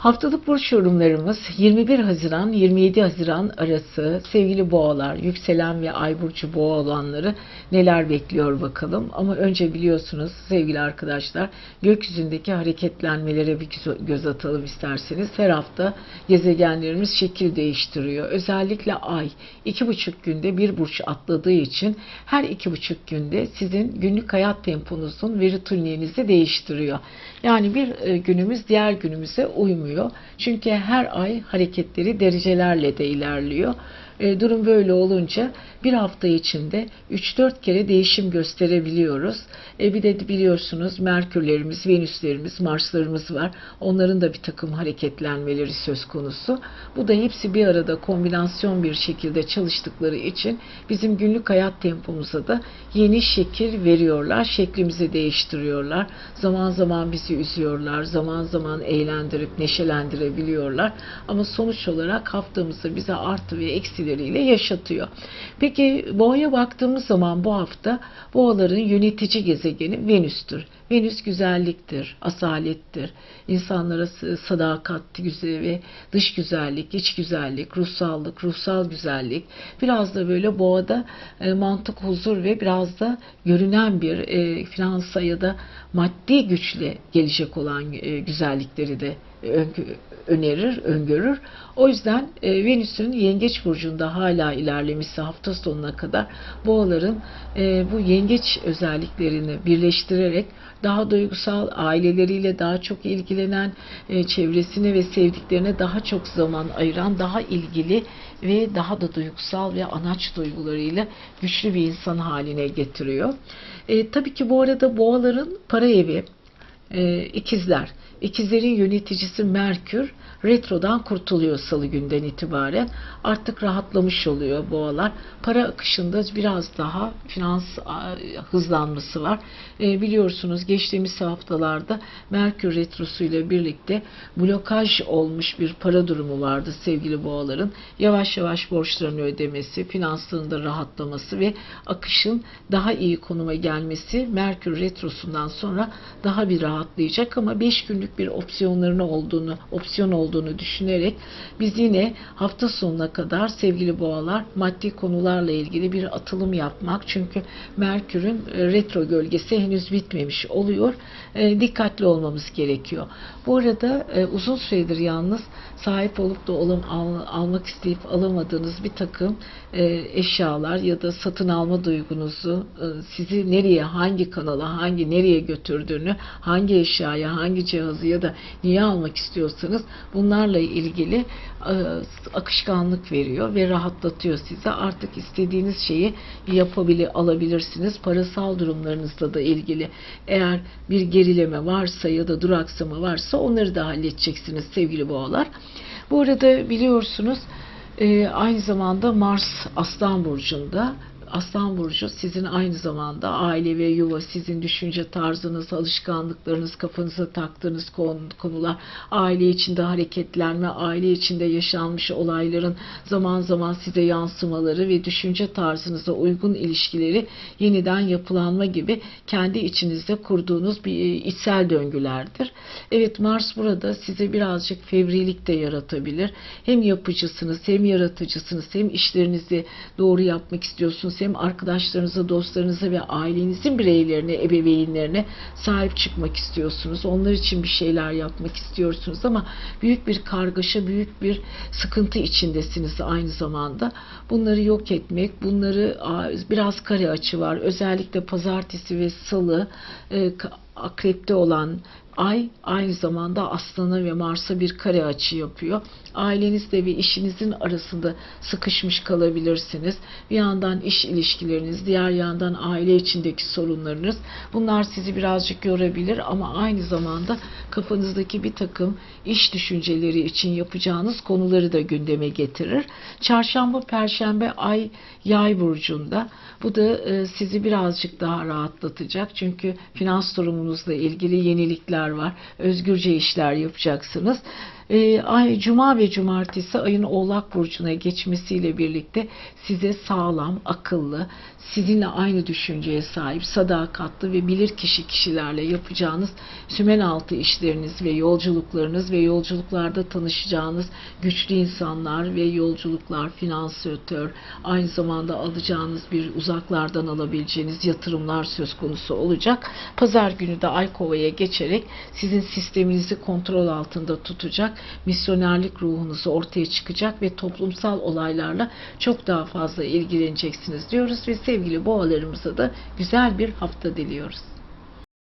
Haftalık burç yorumlarımız 21 Haziran 27 Haziran arası sevgili boğalar, yükselen ve ay burcu boğa olanları neler bekliyor bakalım. Ama önce biliyorsunuz sevgili arkadaşlar gökyüzündeki hareketlenmelere bir göz- atalım isterseniz. Her hafta gezegenlerimiz şekil değiştiriyor. Özellikle ay iki buçuk günde bir burç atladığı için her iki buçuk günde sizin günlük hayat temponuzun ve ritüelinizi değiştiriyor. Yani bir e, günümüz diğer günümüze uymuyor. Çünkü her ay hareketleri derecelerle de ilerliyor. E, durum böyle olunca bir hafta içinde 3-4 kere değişim gösterebiliyoruz. E, bir de biliyorsunuz Merkürlerimiz, Venüslerimiz, Marslarımız var. Onların da bir takım hareketlenmeleri söz konusu. Bu da hepsi bir arada kombinasyon bir şekilde çalıştıkları için bizim günlük hayat tempomuza da yeni şekil veriyorlar. Şeklimizi değiştiriyorlar. Zaman zaman bizi üzüyorlar. Zaman zaman eğlendirip neşelendirebiliyorlar. Ama sonuç olarak haftamızı bize artı ve eksileriyle yaşatıyor. Peki boğaya baktığımız zaman bu hafta boğaların yönetici gezegeni Venüs'tür. Venüs güzelliktir, asalettir. İnsanlara sadakat, ve dış güzellik, iç güzellik, ruhsallık, ruhsal güzellik. Biraz da böyle boğada e, mantık, huzur ve biraz da görünen bir e, finansa ya da maddi güçle gelecek olan e, güzellikleri de önerir, öngörür. O yüzden e, Venüs'ün Yengeç burcunda hala ilerlemesi hafta sonuna kadar boğaların e, bu yengeç özelliklerini birleştirerek daha duygusal aileleriyle daha çok ilgilenen e, çevresine ve sevdiklerine daha çok zaman ayıran daha ilgili ve daha da duygusal ve anaç duygularıyla güçlü bir insan haline getiriyor. E, tabii ki bu arada boğaların para evi e, ikizler. İkizlerin yöneticisi Merkür retrodan kurtuluyor salı günden itibaren. Artık rahatlamış oluyor boğalar. Para akışında biraz daha finans hızlanması var. E, biliyorsunuz geçtiğimiz haftalarda Merkür retrosu ile birlikte blokaj olmuş bir para durumu vardı sevgili boğaların. Yavaş yavaş borçlarını ödemesi, finanslarında rahatlaması ve akışın daha iyi konuma gelmesi Merkür retrosundan sonra daha bir rahatlayacak ama 5 günlük bir opsiyonlarını olduğunu, opsiyon olduğunu düşünerek biz yine hafta sonuna kadar sevgili boğalar maddi konularla ilgili bir atılım yapmak çünkü Merkür'ün e, retro gölgesi henüz bitmemiş oluyor. E, dikkatli olmamız gerekiyor. Bu arada e, uzun süredir yalnız sahip olup da olam, al- almak isteyip alamadığınız bir takım e, eşyalar ya da satın alma duygunuzu e, sizi nereye, hangi kanala, hangi nereye götürdüğünü, hangi eşyaya, hangi cihazı ya da niye almak istiyorsanız bunlarla ilgili e, akışkanlık veriyor ve rahatlatıyor size. Artık istediğiniz şeyi yapabilir, alabilirsiniz. Parasal durumlarınızla da ilgili eğer bir gerileme varsa ya da duraksama varsa onları da halledeceksiniz sevgili boğalar. Bu arada biliyorsunuz e, aynı zamanda Mars Aslan Burcu'nda Aslan Burcu sizin aynı zamanda aile ve yuva, sizin düşünce tarzınız, alışkanlıklarınız, kafanıza taktığınız konu- konular, aile içinde hareketlenme, aile içinde yaşanmış olayların zaman zaman size yansımaları ve düşünce tarzınıza uygun ilişkileri yeniden yapılanma gibi kendi içinizde kurduğunuz bir e, içsel döngülerdir. Evet Mars burada size birazcık fevrilik de yaratabilir. Hem yapıcısınız, hem yaratıcısınız, hem işlerinizi doğru yapmak istiyorsunuz, hem arkadaşlarınıza, dostlarınıza ve ailenizin bireylerine, ebeveynlerine sahip çıkmak istiyorsunuz. Onlar için bir şeyler yapmak istiyorsunuz ama büyük bir kargaşa, büyük bir sıkıntı içindesiniz aynı zamanda. Bunları yok etmek, bunları biraz kare açı var. Özellikle pazartesi ve salı e, akrepte olan Ay aynı zamanda Aslan'a ve Mars'a bir kare açı yapıyor. Ailenizle ve işinizin arasında sıkışmış kalabilirsiniz. Bir yandan iş ilişkileriniz, diğer yandan aile içindeki sorunlarınız. Bunlar sizi birazcık yorabilir ama aynı zamanda kafanızdaki bir takım iş düşünceleri için yapacağınız konuları da gündeme getirir. Çarşamba, Perşembe Ay Yay burcunda. Bu da e, sizi birazcık daha rahatlatacak. Çünkü finans durumunuzla ilgili yenilikler var. Özgürce işler yapacaksınız. Ee, ay Cuma ve Cumartesi ayın Oğlak burcuna geçmesiyle birlikte size sağlam, akıllı, sizinle aynı düşünceye sahip, sadakatli ve bilir kişi kişilerle yapacağınız sümen altı işleriniz ve yolculuklarınız ve yolculuklarda tanışacağınız güçlü insanlar ve yolculuklar, finansatör, aynı zamanda alacağınız bir uzaklardan alabileceğiniz yatırımlar söz konusu olacak. Pazar günü de Ay Kova'ya geçerek sizin sisteminizi kontrol altında tutacak, misyonerlik ruhunuzu ortaya çıkacak ve toplumsal olaylarla çok daha fazla ilgileneceksiniz diyoruz ve sevgili boğalarımıza da güzel bir hafta diliyoruz.